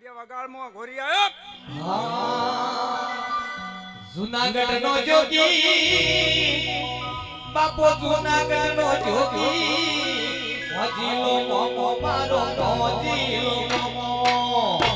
મોઢિયા વગાડમાં ઘોરી આવ્યો. જુનાગઢ નો જોગી બાપો જુનાગઢ નો જોગી હજીલો મોમો મારો હજીલો મોમો.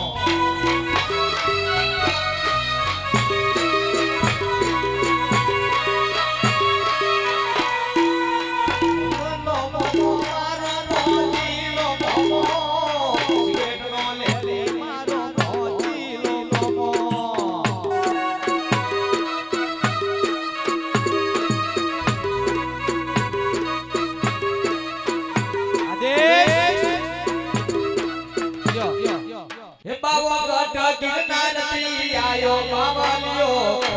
હે બાબા ગઢ